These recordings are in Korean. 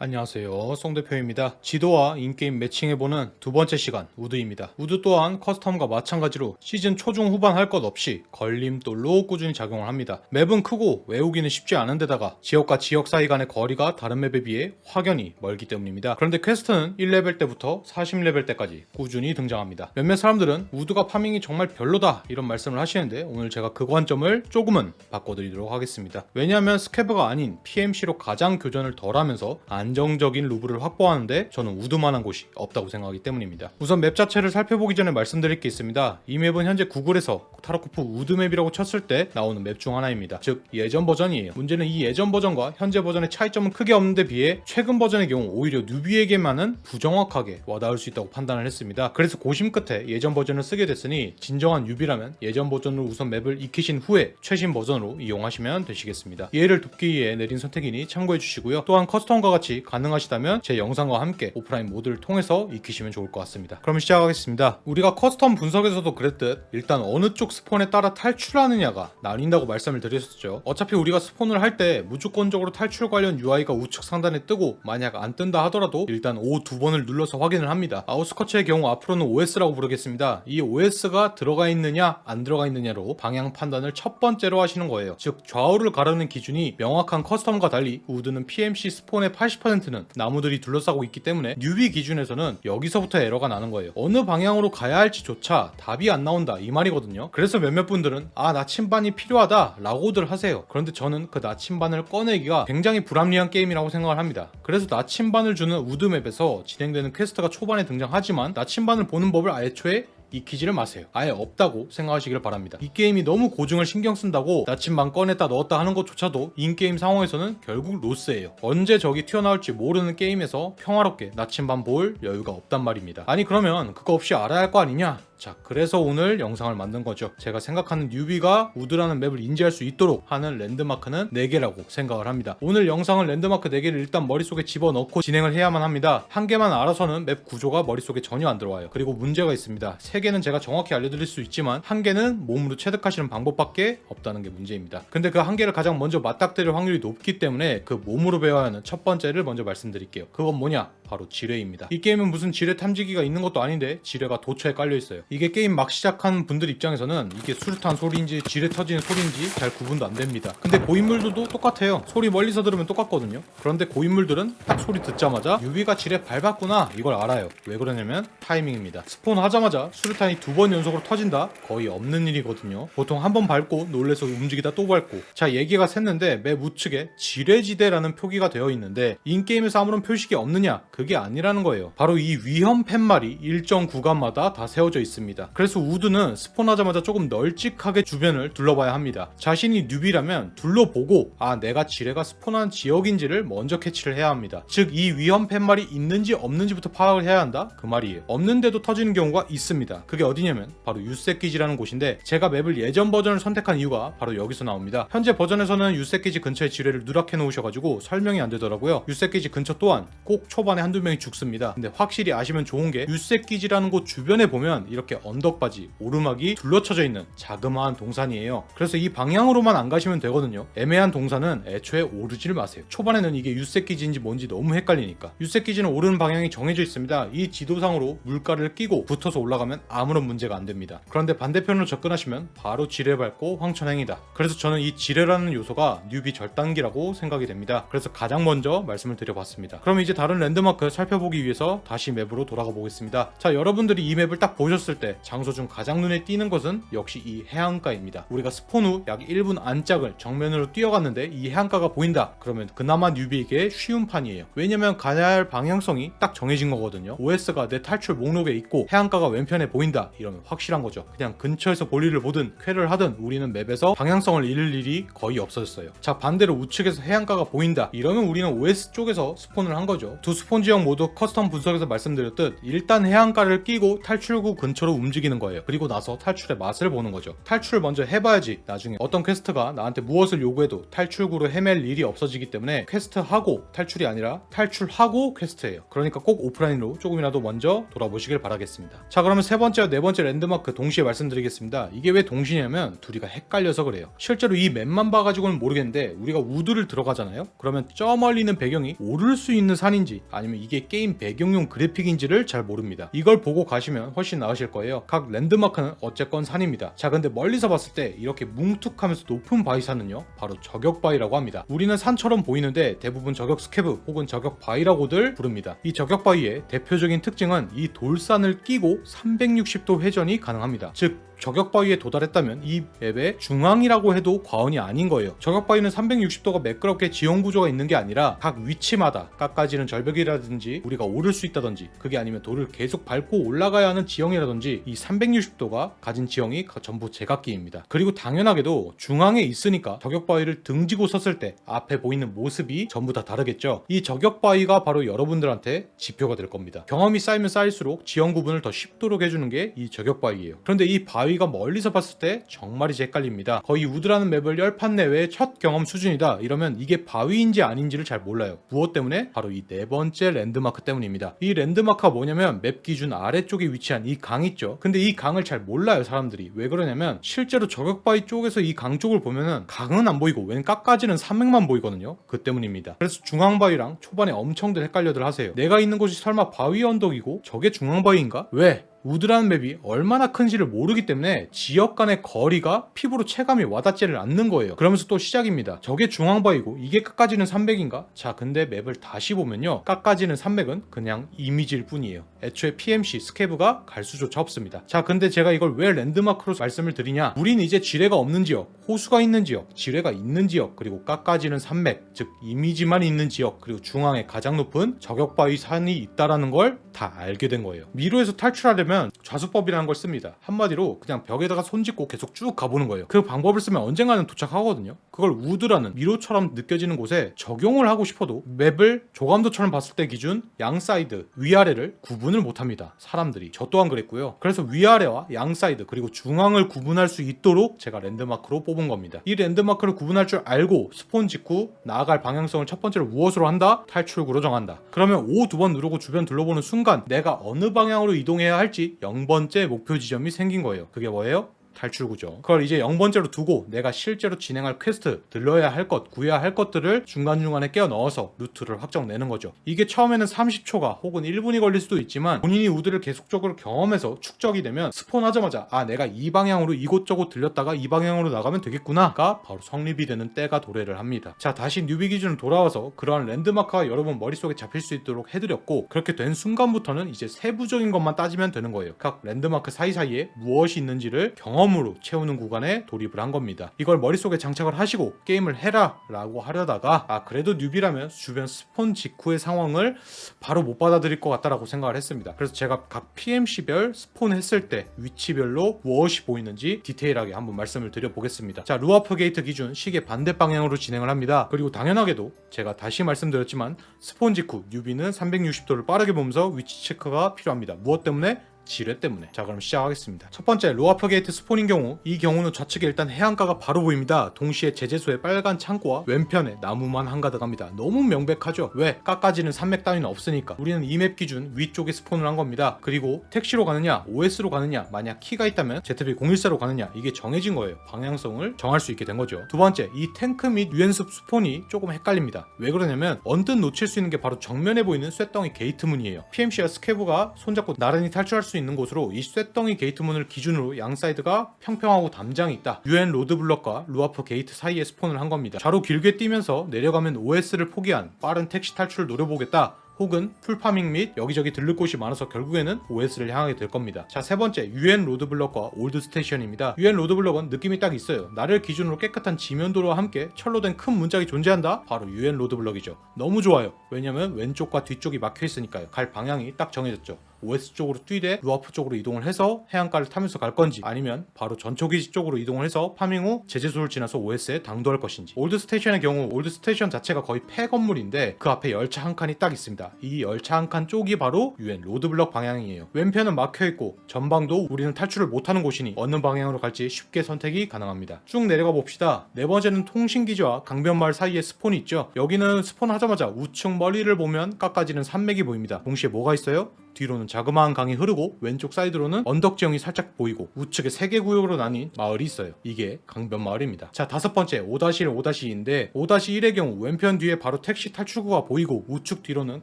안녕하세요. 송 대표입니다. 지도와 인게임 매칭해보는 두 번째 시간 우드입니다. 우드 또한 커스텀과 마찬가지로 시즌 초중 후반 할 것 없이 걸림돌로 꾸준히 작용을 합니다. 맵은 크고 외우기는 쉽지 않은 데다가 지역과 지역 사이 간의 거리가 다른 맵에 비해 확연히 멀기 때문입니다. 그런데 퀘스트는 1레벨 때부터 40레벨 때까지 꾸준히 등장합니다. 몇몇 사람들은 우드가 파밍이 정말 별로다 이런 말씀을 하시는데 오늘 제가 그 관점을 조금은 바꿔드리도록 하겠습니다. 왜냐하면 스캐브가 아닌 PMC로 가장 교전을 덜하면서 안 정적인 루브를 확보하는데 저는 우드만한 곳이 없다고 생각하기 때문입니다. 우선 맵 자체를 살펴보기 전에 말씀드릴 게 있습니다. 이 맵은 현재 구글에서 타로코프 우드맵이라고 쳤을 때 나오는 맵 중 하나입니다. 즉 예전 버전이에요. 문제는 이 예전 버전과 현재 버전의 차이점은 크게 없는데 비해 최근 버전의 경우 오히려 뉴비에게만은 부정확하게 와닿을 수 있다고 판단을 했습니다. 그래서 고심 끝에 예전 버전을 쓰게 됐으니 진정한 뉴비라면 예전 버전으로 우선 맵을 익히신 후에 최신 버전으로 이용하시면 되시겠습니다. 이해를 돕기 위해 내린 선택이니 참고해 주시고요. 또한 커스텀과 같이 가능하시다면 제 영상과 함께 오프라인 모드를 통해서 익히시면 좋을 것 같습니다. 그럼 시작하겠습니다. 우리가 커스텀 분석에서도 그랬듯 일단 어느 쪽 스폰에 따라 탈출하느냐가 나뉜다고 말씀을 드렸었죠. 어차피 우리가 스폰을 할 때 무조건적으로 탈출 관련 UI가 우측 상단에 뜨고 만약 안 뜬다 하더라도 일단 O 두 번을 눌러서 확인을 합니다. 아웃스커츠의 경우 앞으로는 OS라고 부르겠습니다. 이 OS가 들어가 있느냐 안 들어가 있느냐로 방향 판단을 첫 번째로 하시는 거예요. 즉 좌우를 가르는 기준이 명확한 커스텀과 달리 우드는 PMC 스폰의 80%는 나무들이 둘러싸고 있기 때문에 뉴비 기준에서는 여기서부터 에러가 나는 거예요. 어느 방향으로 가야 할지조차 답이 안 나온다 이 말이거든요. 그래서 몇몇 분들은 아 나침반이 필요하다 라고들 하세요. 그런데 저는 그 나침반을 꺼내기가 굉장히 불합리한 게임이라고 생각을 합니다. 그래서 나침반을 주는 우드맵에서 진행되는 퀘스트가 초반에 등장하지만 나침반을 보는 법을 애초에 익히지를 마세요. 아예 없다고 생각하시길 바랍니다. 이 게임이 너무 고증을 신경 쓴다고 나침반 꺼냈다 넣었다 하는 것조차도 인게임 상황에서는 결국 로스예요. 언제 적이 튀어나올지 모르는 게임에서 평화롭게 나침반 볼 여유가 없단 말입니다. 아니 그러면 그거 없이 알아야 할 거 아니냐? 자, 그래서 오늘 영상을 만든 거죠. 제가 생각하는 뉴비가 우드라는 맵을 인지할 수 있도록 하는 랜드마크는 4개라고 생각을 합니다. 오늘 영상은 랜드마크 4개를 일단 머릿속에 집어넣고 진행을 해야만 합니다. 한 개만 알아서는 맵 구조가 머릿속에 전혀 안 들어와요. 그리고 문제가 있습니다. 3개는 제가 정확히 알려드릴 수 있지만 한 개는 몸으로 체득하시는 방법밖에 없다는 게 문제입니다. 근데 그 한 개를 가장 먼저 맞닥뜨릴 확률이 높기 때문에 그 몸으로 배워야 하는 첫 번째를 먼저 말씀드릴게요. 그건 뭐냐? 바로 지뢰입니다. 이 게임은 무슨 지뢰 탐지기가 있는 것도 아닌데 지뢰가 도처에 깔려 있어요. 이게 게임 막 시작한 분들 입장에서는 이게 수류탄 소리인지 지뢰 터지는 소리인지 잘 구분도 안 됩니다. 근데 고인물들도 똑같아요. 소리 멀리서 들으면 똑같거든요. 그런데 고인물들은 딱 소리 듣자마자 유비가 지뢰 밟았구나 이걸 알아요. 왜 그러냐면 타이밍입니다. 스폰 하자마자 수류탄이 두 번 연속으로 터진다? 거의 없는 일이거든요. 보통 한 번 밟고 놀래서 움직이다 또 밟고. 자 얘기가 샜는데 맵 우측에 지뢰지대라는 표기가 되어 있는데 인게임에서 아무런 표식이 없느냐? 그게 아니라는 거예요. 바로 이 위험 팻말이 일정 구간마다 다 세워져 있습니다. 그래서 우드는 스폰하자마자 조금 널찍하게 주변을 둘러봐야 합니다. 자신이 뉴비라면 둘러보고 아 내가 지뢰가 스폰한 지역인지를 먼저 캐치를 해야 합니다. 즉 이 위험 팻말이 있는지 없는지부터 파악을 해야 한다 그 말이에요. 없는데도 터지는 경우가 있습니다. 그게 어디냐면 바로 유세키지라는 곳인데 제가 맵을 예전 버전을 선택한 이유가 바로 여기서 나옵니다. 현재 버전에서는 유세키지 근처에 지뢰를 누락해 놓으셔가지고 설명이 안 되더라고요. 유세키지 근처 또한 꼭 초반에 한두 명이 죽습니다. 근데 확실히 아시면 좋은 게 유세키지라는 곳 주변에 보면 이렇게 언덕바지, 오르막이 둘러쳐져 있는 자그마한 동산이에요. 그래서 이 방향으로만 안 가시면 되거든요. 애매한 동산은 애초에 오르지를 마세요. 초반에는 이게 유세키지인지 뭔지 너무 헷갈리니까. 유세키지는 오르는 방향이 정해져 있습니다. 이 지도상으로 물가를 끼고 붙어서 올라가면 아무런 문제가 안 됩니다. 그런데 반대편으로 접근하시면 바로 지뢰 밟고 황천행이다. 그래서 저는 이 지뢰라는 요소가 뉴비 절단기라고 생각이 됩니다. 그래서 가장 먼저 말씀을 드려봤습니다. 그럼 이제 다른 랜드마크 살펴보기 위해서 다시 맵으로 돌아가 보겠습니다. 자, 여러분들이 이 맵을 딱 보셨을 때 장소 중 가장 눈에 띄는 것은 역시 이 해안가입니다. 우리가 스폰 후 약 1분 안짝을 정면으로 뛰어갔는데 이 해안가가 보인다. 그러면 그나마 뉴비에게 쉬운 판이에요. 왜냐면 가야 할 방향성이 딱 정해진 거거든요. OS가 내 탈출 목록에 있고 해안가가 왼편에 보인다. 이러면 확실한 거죠. 그냥 근처에서 볼일을 보든 쾌를 하든 우리는 맵에서 방향성을 잃을 일이 거의 없어졌어요. 자, 반대로 우측에서 해안가가 보인다. 이러면 우리는 OS 쪽에서 스폰을 한 거죠. 두 스폰 지역 모두 커스텀 분석에서 말씀드렸듯 일단 해안가를 끼고 탈출구 근처로 움직이는 거예요. 그리고 나서 탈출의 맛을 보는 거죠. 탈출을 먼저 해봐야지 나중에 어떤 퀘스트가 나한테 무엇을 요구해도 탈출구로 헤맬 일이 없어지기 때문에 퀘스트하고 탈출이 아니라 탈출하고 퀘스트예요. 그러니까 꼭 오프라인으로 조금이라도 먼저 돌아보시길 바라겠습니다. 자 그러면 세 번째와 네 번째 랜드마크 동시에 말씀드리겠습니다. 이게 왜 동시냐면 둘이가 헷갈려서 그래요. 실제로 이 맵만 봐가지고는 모르겠는데 우리가 우드를 들어가잖아요. 그러면 저 멀리 있는 배경이 오를 수 있는 산인지 아니면 이게 게임 배경용 그래픽인지를 잘 모릅니다. 이걸 보고 가시면 훨씬 나으실 거예요. 각 랜드마크는 어쨌건 산입니다. 자 근데 멀리서 봤을 때 이렇게 뭉툭하면서 높은 바위 산은요 바로 저격 바위라고 합니다. 우리는 산처럼 보이는데 대부분 저격 스케브 혹은 저격 바위라고들 부릅니다. 이 저격 바위의 대표적인 특징은 이 돌산을 끼고 360도 회전이 가능합니다. 즉 저격 바위에 도달했다면 이 맵의 중앙이라고 해도 과언이 아닌 거예요. 저격 바위는 360도가 매끄럽게 지형 구조가 있는 게 아니라 각 위치마다 깎아지는 절벽이라든지 우리가 오를 수 있다든지 그게 아니면 돌을 계속 밟고 올라가야 하는 지형이라든지 이 360도가 가진 지형이 전부 제각기입니다. 그리고 당연하게도 중앙에 있으니까 저격 바위를 등지고 섰을 때 앞에 보이는 모습이 전부 다 다르겠죠. 이 저격 바위가 바로 여러분들한테 지표가 될 겁니다. 경험이 쌓이면 쌓일수록 지형 구분을 더 쉽도록 해주는 게 이 저격 바위예요. 그런데 이 바위 가 멀리서 봤을 때 정말이지 헷갈립니다. 거의 우드라는 맵을 10판 내외의 첫 경험 수준이다. 이러면 이게 바위인지 아닌지를 잘 몰라요. 무엇 때문에? 바로 이 네 번째 랜드마크 때문입니다. 이 랜드마크가 뭐냐면 맵 기준 아래쪽에 위치한 이 강 있죠. 근데 이 강을 잘 몰라요 사람들이. 왜 그러냐면 실제로 저격 바위 쪽에서 이 강 쪽을 보면은 강은 안 보이고 웬 깎아지는 산맥만 보이거든요. 그 때문입니다. 그래서 중앙 바위랑 초반에 엄청들 헷갈려들 하세요. 내가 있는 곳이 설마 바위 언덕이고 저게 중앙 바위인가? 왜? 우드라는 맵이 얼마나 큰지를 모르기 때문에 지역 간의 거리가 피부로 체감이 와닿지를 않는 거예요. 그러면서 또 시작입니다. 저게 중앙바위고 이게 깎아지는 산맥인가? 자, 근데 맵을 다시 보면요. 깎아지는 산맥은 그냥 이미지일 뿐이에요. 애초에 PMC, 스케브가 갈 수조차 없습니다. 자, 근데 제가 이걸 왜 랜드마크로 말씀을 드리냐? 우린 이제 지뢰가 없는 지역, 호수가 있는 지역, 지뢰가 있는 지역, 그리고 깎아지는 산맥, 즉 이미지만 있는 지역, 그리고 중앙에 가장 높은 저격바위 산이 있다라는 걸 다 알게 된 거예요. 미로에서 탈출하려면 좌수법이라는 걸 씁니다. 한마디로 그냥 벽에다가 손짓고 계속 쭉 가보는 거예요. 그 방법을 쓰면 언젠가는 도착하거든요. 그걸 우드라는 미로처럼 느껴지는 곳에 적용을 하고 싶어도 맵을 조감도처럼 봤을 때 기준 양 사이드 위아래를 구분을 못합니다. 사람들이 저 또한 그랬고요. 그래서 위아래와 양 사이드 그리고 중앙을 구분할 수 있도록 제가 랜드마크로 뽑은 겁니다. 이 랜드마크를 구분할 줄 알고 스폰 직후 나아갈 방향성을 첫 번째로 무엇으로 한다? 탈출구로 정한다. 그러면 O 두 번 누르고 주변 둘러보는 순간 내가 어느 방향으로 이동해야 할지 0번째 목표 지점이 생긴 거예요. 그게 뭐예요? 탈출구죠. 그걸 이제 0번째로 두고 내가 실제로 진행할 퀘스트, 들러야 할 것, 구해야 할 것들을 중간중간에 끼워 넣어서 루트를 확정내는 거죠. 이게 처음에는 30초가 혹은 1분이 걸릴 수도 있지만 본인이 우드를 계속적으로 경험해서 축적이 되면 스폰하자마자 아 내가 이 방향으로 이곳저곳 들렸다가 이 방향으로 나가면 되겠구나가 바로 성립이 되는 때가 도래를 합니다. 자 다시 뉴비 기준으로 돌아와서 그러한 랜드마크가 여러분 머릿속에 잡힐 수 있도록 해드렸고 그렇게 된 순간부터는 이제 세부적인 것만 따지면 되는 거예요. 각 랜드마크 사이사이에 무엇이 있는지를 경험 경험으로 채우는 구간에 돌입을 한 겁니다. 이걸 머릿속에 장착을 하시고 게임을 해라 라고 하려다가 아 그래도 뉴비라면 주변 스폰 직후의 상황을 바로 못 받아들일 것 같다라고 생각을 했습니다. 그래서 제가 각 PMC별 스폰 했을 때 위치별로 무엇이 보이는지 디테일하게 한번 말씀을 드려보겠습니다. 자 루아프 게이트 기준 시계 반대 방향으로 진행을 합니다. 그리고 당연하게도 제가 다시 말씀드렸지만 스폰 직후 뉴비는 360도를 빠르게 보면서 위치 체크가 필요합니다. 무엇 때문에? 지뢰 때문에. 자 그럼 시작하겠습니다. 첫 번째 로아프 게이트 스폰인 경우 이 경우는 좌측에 일단 해안가가 바로 보입니다. 동시에 제재소의 빨간 창고와 왼편에 나무만 한가득합니다. 너무 명백하죠? 왜? 깎아지는 산맥 따위는 없으니까. 우리는 이 맵 기준 위쪽에 스폰을 한 겁니다. 그리고 택시로 가느냐 OS로 가느냐 만약 키가 있다면 ZB014로 가느냐 이게 정해진 거예요. 방향성을 정할 수 있게 된 거죠. 두 번째 이 탱크 및 유엔습 스폰이 조금 헷갈립니다. 왜 그러냐면 언뜻 놓칠 수 있는 게 바로 정면에 보이는 쇳덩이 게이트 문이에요. PMC와 스케브가 손잡고 나란히 탈출할 수 있는 곳으로 이 쇳덩이 게이트 문을 기준으로 양 사이드가 평평하고 담장이 있다. UN 로드블럭과 루아프 게이트 사이에 스폰을 한 겁니다. 좌로 길게 뛰면서 내려가면 OS를 포기한 빠른 택시 탈출을 노려보겠다. 혹은 풀파밍 및 여기저기 들를 곳이 많아서 결국에는 OS를 향하게 될 겁니다. 자, 세 번째, UN 로드블럭과 올드 스테이션입니다. UN 로드블럭은 느낌이 딱 있어요. 나를 기준으로 깨끗한 지면도로와 함께 철로 된 큰 문짝이 존재한다? 바로 UN 로드블럭이죠. 너무 좋아요. 왜냐면 왼쪽과 뒤쪽이 막혀 있으니까요. 갈 방향이 딱 정해졌죠. OS 쪽으로 뛰되 루아프 쪽으로 이동을 해서 해안가를 타면서 갈 건지 아니면 바로 전초기지 쪽으로 이동을 해서 파밍 후 제재소를 지나서 OS에 당도할 것인지 올드 스테이션의 경우 올드 스테이션 자체가 거의 폐 건물인데 그 앞에 열차 한 칸이 딱 있습니다. 이 열차 한 칸 쪽이 바로 유엔 로드블럭 방향이에요. 왼편은 막혀 있고 전방도 우리는 탈출을 못하는 곳이니 어느 방향으로 갈지 쉽게 선택이 가능합니다. 쭉 내려가 봅시다. 네 번째는 통신기지와 강변마을 사이에 스폰이 있죠. 여기는 스폰 하자마자 우측 멀리를 보면 깎아지는 산맥이 보입니다. 동시에 뭐가 있어요? 뒤로는 자그마한 강이 흐르고 왼쪽 사이드로는 언덕 지형이 살짝 보이고 우측에 세 개 구역으로 나뉜 마을이 있어요. 이게 강변 마을입니다. 자 다섯 번째 5-1 5-2인데 5-1의 경우 왼편 뒤에 바로 택시 탈출구가 보이고 우측 뒤로는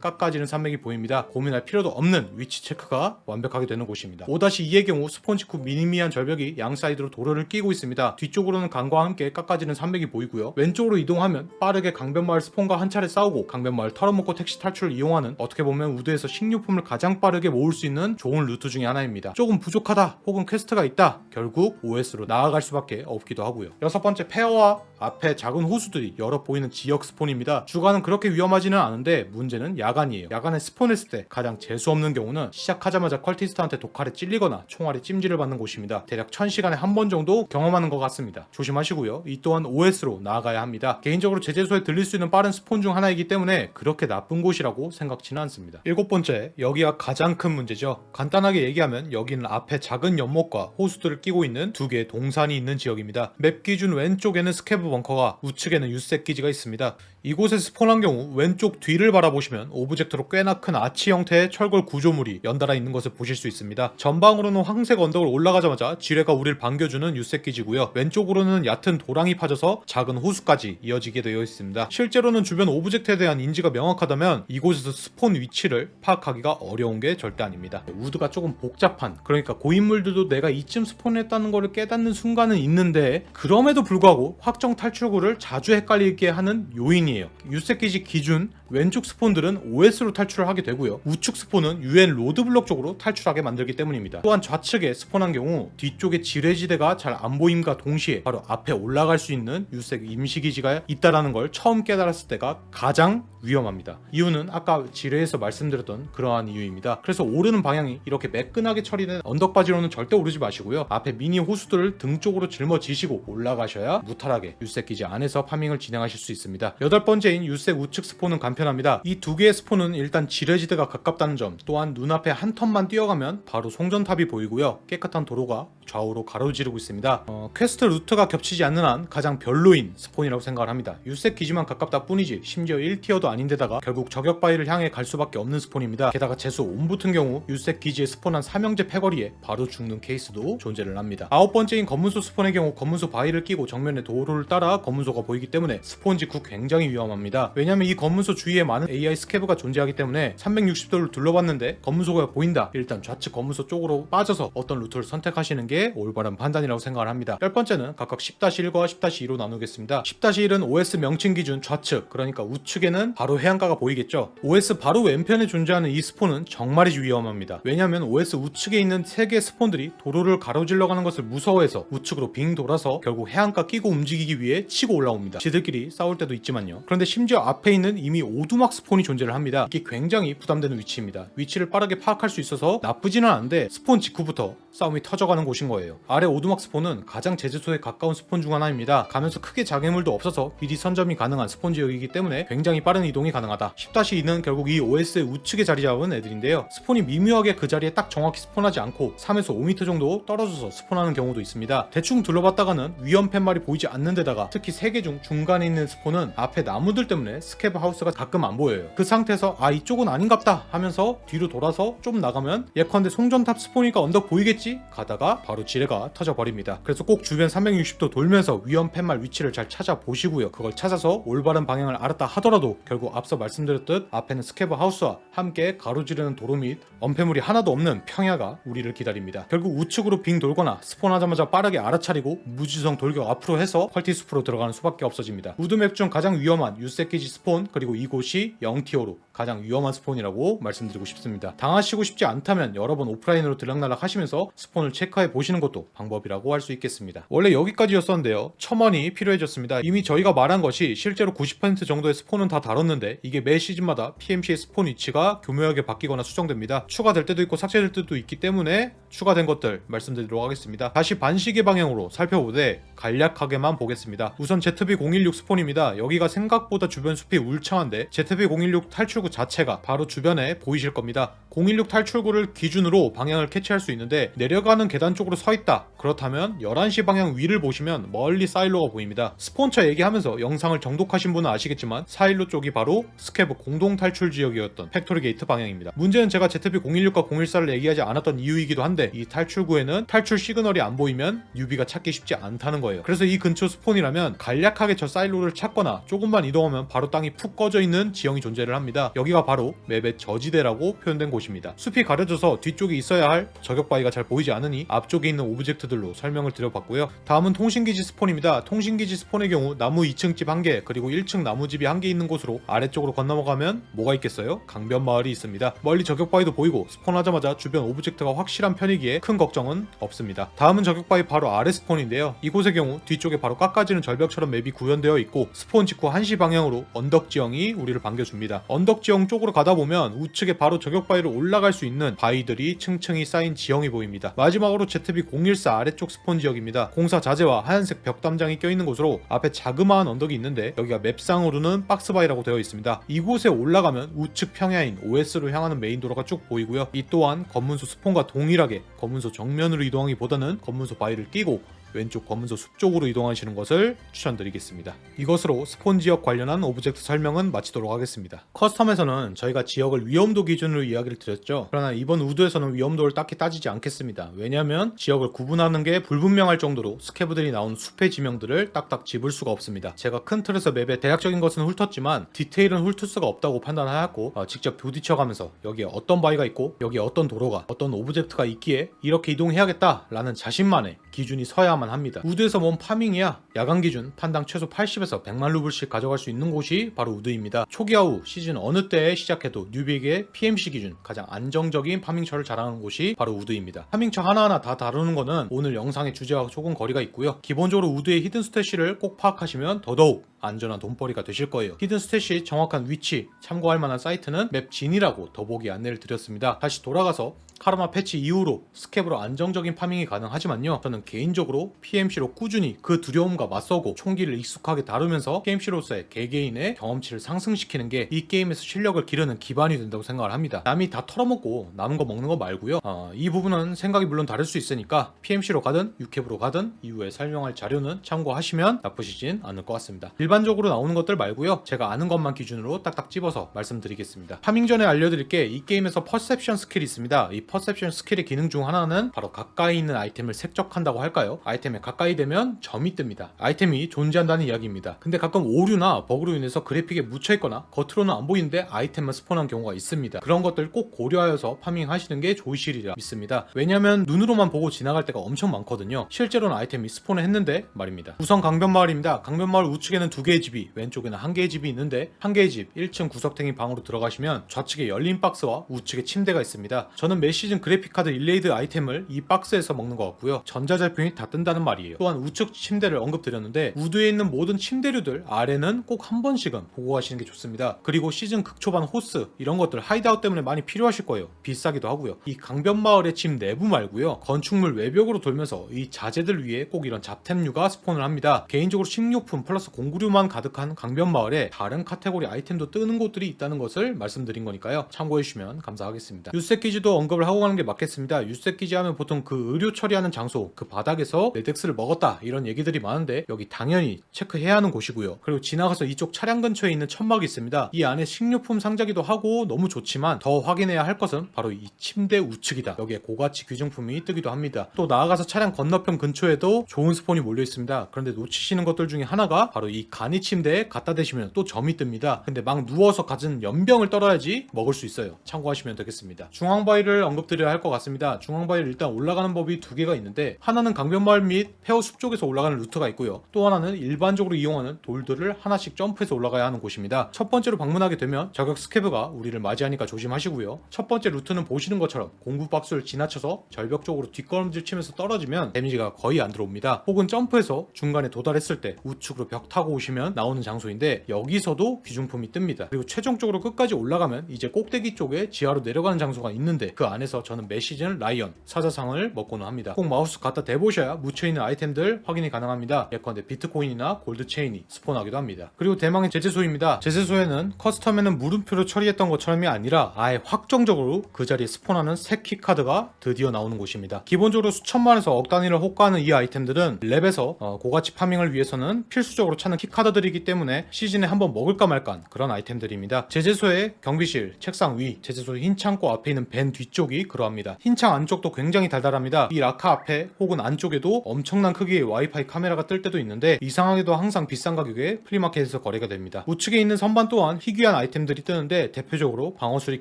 깎아지는 산맥이 보입니다. 고민할 필요도 없는 위치 체크가 완벽하게 되는 곳입니다. 5-2의 경우 스폰 직후 미니미한 절벽이 양 사이드로 도로를 끼고 있습니다. 뒤쪽으로는 강과 함께 깎아지는 산맥이 보이고요. 왼쪽으로 이동하면 빠르게 강변 마을 스폰과 한 차례 싸우고 강변 마을 털어먹고 택시 탈출을 이용하는 어떻게 보면 우드에서 식료품을 가장 빠르게 모을 수 있는 좋은 루트 중에 하나입니다. 조금 부족하다 혹은 퀘스트가 있다 결국 OS로 나아갈 수밖에 없기도 하고요. 여섯 번째 페어와 앞에 작은 호수들이 여러 보이는 지역 스폰입니다. 주간은 그렇게 위험하지는 않은데 문제는 야간이에요. 야간에 스폰했을 때 가장 재수 없는 경우는 시작하자마자 컬티스트한테 독칼에 찔리거나 총알에 찜질을 받는 곳입니다. 대략 1000시간에 한 번 정도 경험하는 것 같습니다. 조심하시고요. 이 또한 OS로 나아가야 합니다. 개인적으로 제재소에 들릴 수 있는 빠른 스폰 중 하나이기 때문에 그렇게 나쁜 곳이라고 생각지는 않습니다. 일곱 번째, 여기가 가장 큰 문제죠. 간단하게 얘기하면 여기는 앞에 작은 연못과 호수들을 끼고 있는 두 개의 동산이 있는 지역입니다. 맵 기준 왼쪽에는 스캐브 벙커가 우측에는 유색 기지가 있습니다. 이곳에 스폰한 경우 왼쪽 뒤를 바라보시면 오브젝트로 꽤나 큰 아치 형태의 철골 구조물이 연달아 있는 것을 보실 수 있습니다. 전방으로는 황색 언덕을 올라가자마자 지뢰가 우리를 반겨주는 유색 기지고요. 왼쪽으로는 얕은 도랑이 파져서 작은 호수까지 이어지게 되어 있습니다. 실제로는 주변 오브젝트에 대한 인지가 명확하다면 이곳에서 스폰 위치를 파악하기가 어려운 게 절대 아닙니다. 우드가 조금 복잡한 그러니까 고인물들도 내가 이쯤 스폰했다는 것을 깨닫는 순간은 있는데 그럼에도 불구하고 확정 탈출구를 자주 헷갈리게 하는 요인이 에요. 유세기지 기준 왼쪽 스폰들은 OS로 탈출을 하게 되고요. 우측 스폰은 UN 로드블럭 쪽으로 탈출하게 만들기 때문입니다. 또한 좌측에 스폰한 경우 뒤쪽에 지뢰지대가 잘 안 보임과 동시에 바로 앞에 올라갈 수 있는 유색 임시기지가 있다라는 걸 처음 깨달았을 때가 가장 위험합니다. 이유는 아까 지뢰에서 말씀드렸던 그러한 이유입니다. 그래서 오르는 방향이 이렇게 매끈하게 처리된 언덕바지로는 절대 오르지 마시고요. 앞에 미니 호수들을 등 쪽으로 짊어지시고 올라가셔야 무탈하게 유색 기지 안에서 파밍을 진행하실 수 있습니다. 여덟 번째인 유색 우측 스폰은 간편합니다. 이 두 개의 스폰은 일단 지뢰지대가 가깝다는 점, 또한 눈앞에 한 턴만 뛰어가면 바로 송전탑이 보이고요. 깨끗한 도로가 좌우로 가로지르고 있습니다. 어, 퀘스트 루트가 겹치지 않는 한 가장 별로인 스폰이라고 생각을 합니다. 유색 기지만 가깝다 뿐이지 심지어 1티어도 아닌데다가 결국 저격 바위를 향해 갈 수밖에 없는 스폰입니다. 게다가 재수 온 붙은 경우 유색 기지에 스폰한 삼형제 패거리에 바로 죽는 케이스도 존재를 합니다. 아홉 번째인 검문소 스폰의 경우 검문소 바위를 끼고 정면에 도로를 따라 검문소가 보이기 때문에 스폰 직후 굉장히 위험합니다. 왜냐하면 이 검문소 주위에 많은 AI 스캐브가 존재하기 때문에 360도를 둘러봤는데 검문소가 보인다. 일단 좌측 검문소 쪽으로 빠져서 어떤 루트를 선택하시는 게 올바른 판단이라고 생각을 합니다. 열 번째는 각각 10-1과 10-2로 나누겠습니다. 10-1은 OS 명칭 기준 좌측, 그러니까 우측에는 바로 해안가가 보이겠죠. OS 바로 왼편에 존재하는 이 스폰은 정말이지 위험합니다. 왜냐하면 OS 우측에 있는 세 개의 스폰들이 도로를 가로질러 가는 것을 무서워해서 우측으로 빙 돌아서 결국 해안가 끼고 움직이기 위해 치고 올라옵니다. 지들끼리 싸울 때도 있지만요. 그런데 심지어 앞에 있는 이미 오두막 스폰이 존재를 합니다. 이게 굉장히 부담되는 위치입니다. 위치를 빠르게 파악할 수 있어서 나쁘지는 않은데 스폰 직후부터 싸움이 터져가는 곳인 거예요. 아래 오두막 스폰은 가장 제재소에 가까운 스폰 중 하나입니다. 가면서 크게 장애물도 없어서 미리 선점이 가능한 스폰 지역이기 때문에 굉장히 빠른 이동이 가능하다. 10-2는 결국 이 OS의 우측에 자리 잡은 애들인데요. 스폰이 미묘하게 그 자리에 딱 정확히 스폰하지 않고 3에서 5m 정도 떨어져서 스폰하는 경우도 있습니다. 대충 둘러봤다가는 위험 팻말이 보이지 않는 데다가 특히 3개 중 중간에 있는 스폰은 앞에 나무들 때문에 스캐브 하우스가 가끔 안 보여요. 그 상태에서 아 이쪽은 아닌갑다 하면서 뒤로 돌아서 좀 나가면 예컨대 송전탑 스폰이니까 언덕 보이겠지? 가다가 바로 지뢰가 터져버립니다. 그래서 꼭 주변 360도 돌면서 위험 팻말 위치를 잘 찾아보시고요. 그걸 찾아서 올바른 방향을 알았다 하더라도 결국 앞서 말씀드렸듯 앞에는 스캐브 하우스와 함께 가로지르는 도로 및 엄폐물이 하나도 없는 평야가 우리를 기다립니다. 결국 우측으로 빙 돌거나 스폰하자마자 빠르게 알아차리고 무지성 돌격 앞으로 해서 퀄티 숲으로 들어가는 수밖에 없어집니다. 우드맵 중 가장 위험 위험한 유세키지 스폰 그리고 이곳이 0티어로 가장 위험한 스폰이라고 말씀드리고 싶습니다. 당하시고 싶지 않다면 여러 번 오프라인으로 들락날락 하시면서 스폰을 체크해 보시는 것도 방법이라고 할 수 있겠습니다. 원래 여기까지였었는데요. 첨언이 필요해졌습니다. 이미 저희가 말한 것이 실제로 90% 정도의 스폰은 다 다뤘는데 이게 매 시즌마다 PMC의 스폰 위치가 교묘하게 바뀌거나 수정됩니다. 추가될 때도 있고 삭제될 때도 있기 때문에 추가된 것들 말씀드리도록 하겠습니다. 다시 반시계 방향으로 살펴보되 간략하게만 보겠습니다. 우선 ZB016 스폰입니다. 여기가 생각 보다 주변 숲이 울창한데 ZB016 탈출구 자체가 바로 주변에 보이실 겁니다. 016 탈출구를 기준으로 방향을 캐치할 수 있는데 내려가는 계단 쪽으로 서 있다. 그렇다면 11시 방향 위를 보시면 멀리 사일로가 보입니다. 스폰처 얘기하면서 영상을 정독하신 분은 아시겠지만 사일로 쪽이 바로 스케브 공동 탈출 지역이었던 팩토리 게이트 방향입니다. 문제는 제가 ZB016과 014를 얘기하지 않았던 이유이기도 한데 이 탈출구에는 탈출 시그널이 안 보이면 뉴비가 찾기 쉽지 않다는 거예요. 그래서 이 근처 스폰이라면 간략하게 저 사일로를 찾거나 조금만 이동하면 바로 땅이 푹 꺼져 있는 지형이 존재를 합니다. 여기가 바로 맵의 저지대라고 표현된 곳입니다. 숲이 가려져서 뒤쪽에 있어야 할 저격 바위가 잘 보이지 않으니 앞쪽에 있는 오브젝트들로 설명을 드려봤고요. 다음은 통신기지 스폰입니다. 통신기지 스폰의 경우 나무 2층 집 1개 그리고 1층 나무집이 1개 있는 곳으로 아래쪽으로 건너가면 뭐가 있겠어요? 강변 마을이 있습니다. 멀리 저격 바위도 보이고 스폰하자마자 주변 오브젝트가 확실한 편이기에 큰 걱정은 없습니다. 다음은 저격 바위 바로 아래 스폰인데요. 이곳의 경우 뒤쪽에 바로 깎아지는 절벽처럼 맵이 구현되어 있고 스폰 직후 1시 방향으로 언덕 지형이 우리를 반겨줍니다. 언덕 지형 쪽으로 가다 보면 우측에 바로 저격 바위로 올라갈 수 있는 바위들이 층층이 쌓인 지형이 보입니다. 마지막으로 ZB014 아래쪽 스폰 지역입니다. 공사 자재와 하얀색 벽 담장이 껴있는 곳으로 앞에 자그마한 언덕이 있는데 여기가 맵상으로는 박스바위라고 되어 있습니다. 이곳에 올라가면 우측 평야인 OS로 향하는 메인 도로가 쭉 보이고요. 이 또한 검문소 스폰과 동일하게 검문소 정면으로 이동하기보다는 검문소 바위를 끼고 왼쪽 검은소 숲 쪽으로 이동하시는 것을 추천드리겠습니다. 이것으로 스폰 지역 관련한 오브젝트 설명은 마치도록 하겠습니다. 커스텀에서는 저희가 지역을 위험도 기준으로 이야기를 드렸죠. 그러나 이번 우드에서는 위험도를 딱히 따지지 않겠습니다. 왜냐하면 지역을 구분하는 게 불분명할 정도로 스케브들이 나온 숲의 지명들을 딱딱 집을 수가 없습니다. 제가 큰 틀에서 맵의 대략적인 것은 훑었지만 디테일은 훑을 수가 없다고 판단하였고 어, 직접 부딪혀가면서 여기에 어떤 바위가 있고 여기에 어떤 도로가 어떤 오브젝트가 있기에 이렇게 이동해야겠다라는 자신만의 기준이 서야만 합니다. 우드에서 뭔 파밍이야? 야간 기준 판당 최소 80에서 100만 루블씩 가져갈 수 있는 곳이 바로 우드입니다. 초기화 후 시즌 어느 때에 시작해도 뉴비에게 PMC 기준 가장 안정적인 파밍처를 자랑하는 곳이 바로 우드입니다. 파밍처 하나하나 다 다루는 거는 오늘 영상의 주제와 조금 거리가 있고요. 기본적으로 우드의 히든 스탯시를 꼭 파악하시면 더더욱 안전한 돈벌이가 되실 거예요. 히든 스탯이 정확한 위치 참고할 만한 사이트는 맵진이라고 더보기 안내를 드렸습니다. 다시 돌아가서 카르마 패치 이후로 스캡으로 안정적인 파밍이 가능하지만요. 저는 개인적으로 PMC로 꾸준히 그 두려움과 맞서고 총기를 익숙하게 다루면서 PMC로서의 개개인의 경험치를 상승시키는 게 이 게임에서 실력을 기르는 기반이 된다고 생각을 합니다. 남이 다 털어먹고 남은 거 먹는 거 말고요. 어, 이 부분은 생각이 물론 다를 수 있으니까 PMC로 가든 유캡으로 가든 이후에 설명할 자료는 참고하시면 나쁘시진 않을 것 같습니다. 일반적으로 나오는 것들 말고요. 제가 아는 것만 기준으로 딱딱 집어서 말씀드리겠습니다. 파밍 전에 알려드릴 게 이 게임에서 퍼셉션 스킬이 있습니다. 이 퍼셉션 스킬의 기능 중 하나는 바로 가까이 있는 아이템을 색적한다고 할까요? 아이템에 가까이 되면 점이 뜹니다. 아이템이 존재한다는 이야기입니다. 근데 가끔 오류나 버그로 인해서 그래픽에 묻혀있거나 겉으로는 안 보이는데 아이템만 스폰한 경우가 있습니다. 그런 것들 꼭 고려하여서 파밍 하시는 게 좋으시리라 믿습니다. 왜냐면 눈으로만 보고 지나갈 때가 엄청 많거든요. 실제로는 아이템이 스폰을 했는데 말입니다. 우선 강변마을입니다. 강변마을 우측에는 두 개의 집이 왼쪽에는 한 개의 집이 있는데 한 개의 집 1층 구석탱이 방으로 들어가시면 좌측에 열린 박스와 우측에 침대가 있습니다. 저는 매 시즌 그래픽카드 일레이드 아이템을 이 박스에서 먹는 것 같고요. 전자제품이 다 뜬다는 말이에요. 또한 우측 침대를 언급드렸는데 우드에 있는 모든 침대류들 아래는 꼭 한 번씩은 보고 가시는 게 좋습니다. 그리고 시즌 극초반 호스 이런 것들 하이드아웃 때문에 많이 필요하실 거예요. 비싸기도 하고요. 이 강변마을의 집 내부 말고요. 건축물 외벽으로 돌면서 이 자재들 위에 꼭 이런 잡템류가 스폰을 합니다. 개인적으로 식료품 플러스 공구류만 가득한 강변마을에 다른 카테고리 아이템도 뜨는 곳들이 있다는 것을 말씀드린 거니까요. 참고해 주시면 감사하겠습니다. 유세키지도 언급을 하고 가는 게 맞겠습니다. 유세키지 하면 보통 그 의료 처리하는 장소 그 바닥에서 레덱스를 먹었다 이런 얘기들이 많은데 여기 당연히 체크해야 하는 곳이고요. 그리고 지나가서 이쪽 차량 근처에 있는 천막이 있습니다. 이 안에 식료품 상자기도 하고 너무 좋지만 더 확인해야 할 것은 바로 이 침대 우측이다. 여기에 고가치 귀중품이 뜨기도 합니다. 또 나아가서 차량 건너편 근처에도 좋은 스폰이 몰려 있습니다. 그런데 놓치시는 것들 중에 하나가 바로 이 간이 침대에 갖다 대시면 또 점이 뜹니다. 근데 막 누워서 가진 연병을 떨어야지 먹을 수 있어요. 참고하시면 되겠습니다. 중앙바위를 언급드려야 할것 같습니다. 중앙바위를 일단 올라가는 법이 두 개가 있는데 하나는 강변마을 및 폐허숲 쪽에서 올라가는 루트가 있고요. 또 하나는 일반적으로 이용하는 돌들을 하나씩 점프해서 올라가야 하는 곳입니다. 첫 번째로 방문하게 되면 저격 스케브가 우리를 맞이하니까 조심하시고요. 첫 번째 루트는 보시는 것처럼 공구 박스를 지나쳐서 절벽 쪽으로 뒷걸음질 치면서 떨어지면 데미지가 거의 안 들어옵니다. 혹은 점프해서 중간에 도달했을 때 우측으로 벽 타고 오시면 나오는 장소인데 여기서도 귀중품이 뜹니다. 그리고 최종적으로 끝까지 올라가면 이제 꼭대기 쪽에 지하로 내려가는 장소가 있는데 그 안에 서 저는 매 시즌 라이언 사자상을 먹고는 합니다. 꼭 마우스 갖다 대보셔야 묻혀있는 아이템들 확인이 가능합니다. 예컨대 비트코인이나 골드 체인이 스폰하기도 합니다. 그리고 대망의 제재소입니다. 제재소에는 커스텀에는 물음표로 처리했던 것처럼이 아니라 아예 확정적으로 그 자리에 스폰하는 새 키카드가 드디어 나오는 곳입니다. 기본적으로 수천만에서 억 단위를 호가하는 이 아이템들은 랩에서 어, 고가치 파밍을 위해서는 필수적으로 찾는 키카드들이기 때문에 시즌에 한번 먹을까 말까 그런 아이템들입니다. 제재소의 경비실, 책상 위, 제재소 흰 창고 앞에 있는 벤 뒤쪽이 그러합니다. 흰 창 안쪽도 굉장히 달달합니다. 이 라카 앞에 혹은 안쪽에도 엄청난 크기의 와이파이 카메라가 뜰 때도 있는데 이상하게도 항상 비싼 가격에 플리마켓에서 거래가 됩니다. 우측에 있는 선반 또한 희귀한 아이템들이 뜨는데 대표적으로 방어수리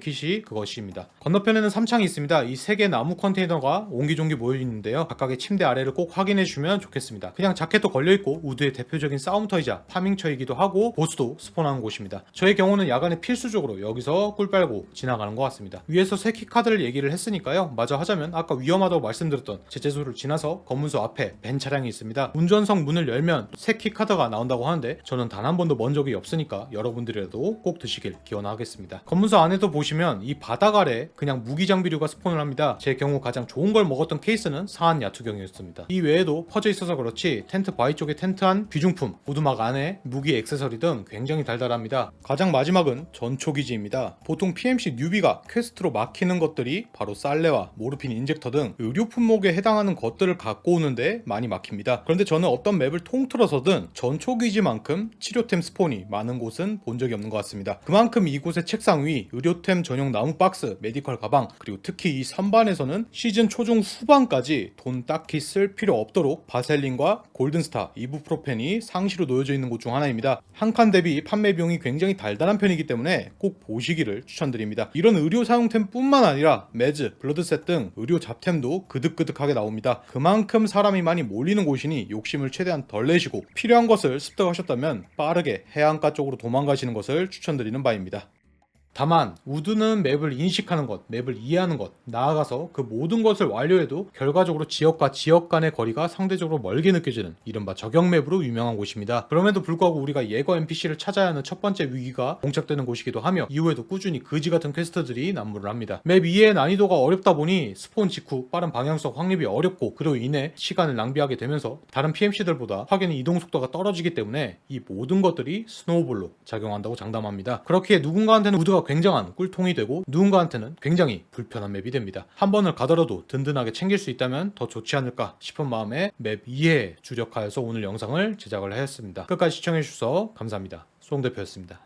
킷이 그것입니다. 건너편에는 3창이 있습니다. 이 세 개 나무 컨테이너가 옹기종기 모여 있는데요. 각각의 침대 아래를 꼭 확인해 주면 좋겠습니다. 그냥 자켓도 걸려 있고 우드의 대표적인 싸움터이자 파밍처이기도 하고 보스도 스폰하는 곳입니다. 저의 경우는 야간에 필수적으로 여기서 꿀 빨고 지나가는 것 같습니다. 위에서 새 키카드를 얘기를 했으니까요. 마저 하자면 아까 위험하다고 말씀드렸던 제재소를 지나서 검문소 앞에 벤 차량이 있습니다. 운전석 문을 열면 새 키 카드가 나온다고 하는데 저는 단 한 번도 먼 적이 없으니까 여러분들이라도 꼭 드시길 기원하겠습니다. 검문소 안에도 보시면 이 바닥 아래 그냥 무기 장비류가 스폰을 합니다. 제 경우 가장 좋은 걸 먹었던 케이스는 사한 야투경이었습니다. 이 외에도 퍼져 있어서 그렇지 텐트 바위 쪽에 텐트한 귀중품, 오두막 안에 무기 액세서리 등 굉장히 달달합니다. 가장 마지막은 전초기지입니다. 보통 PMC 뉴비가 퀘스트로 막히는 것들이 바로 쌀레와 모르핀 인젝터 등 의료 품목에 해당하는 것들을 갖고 오는데 많이 막힙니다. 그런데 저는 어떤 맵을 통틀어서든 전초기지만큼 치료템 스폰이 많은 곳은 본 적이 없는 것 같습니다. 그만큼 이곳의 책상 위 의료템 전용 나무 박스, 메디컬 가방 그리고 특히 이 선반에서는 시즌 초중 후반까지 돈 딱히 쓸 필요 없도록 바셀린과 골든스타, 이부프로펜이 상시로 놓여져 있는 곳 중 하나입니다. 한 칸 대비 판매 비용이 굉장히 달달한 편이기 때문에 꼭 보시기를 추천드립니다. 이런 의료 사용템뿐만 아니라 매즈, 블러드셋 등 의료 잡템도 그득그득하게 나옵니다. 그만큼 사람이 많이 몰리는 곳이니 욕심을 최대한 덜 내시고 필요한 것을 습득하셨다면 빠르게 해안가 쪽으로 도망가시는 것을 추천드리는 바입니다. 다만 우드는 맵을 인식하는 것, 맵을 이해하는 것, 나아가서 그 모든 것을 완료해도 결과적으로 지역과 지역 간의 거리가 상대적으로 멀게 느껴지는 이른바 저격 맵으로 유명한 곳입니다. 그럼에도 불구하고 우리가 예거 NPC를 찾아야 하는 첫 번째 위기가 봉착되는 곳이기도 하며 이후에도 꾸준히 그지 같은 퀘스트들이 난무를 합니다. 맵 이해의 난이도가 어렵다 보니 스폰 직후 빠른 방향성 확립이 어렵고 그로 인해 시간을 낭비하게 되면서 다른 PMC들보다 확연히 이동 속도가 떨어지기 때문에 이 모든 것들이 스노우볼로 작용한다고 장담합니다. 그렇기에 누군가한테는 우드가 굉장한 꿀통이 되고 누군가한테는 굉장히 불편한 맵이 됩니다. 한 번을 가더라도 든든하게 챙길 수 있다면 더 좋지 않을까 싶은 마음에 맵 이해에 주력하여서 오늘 영상을 제작을 하였습니다. 끝까지 시청해주셔서 감사합니다. 송 대표였습니다.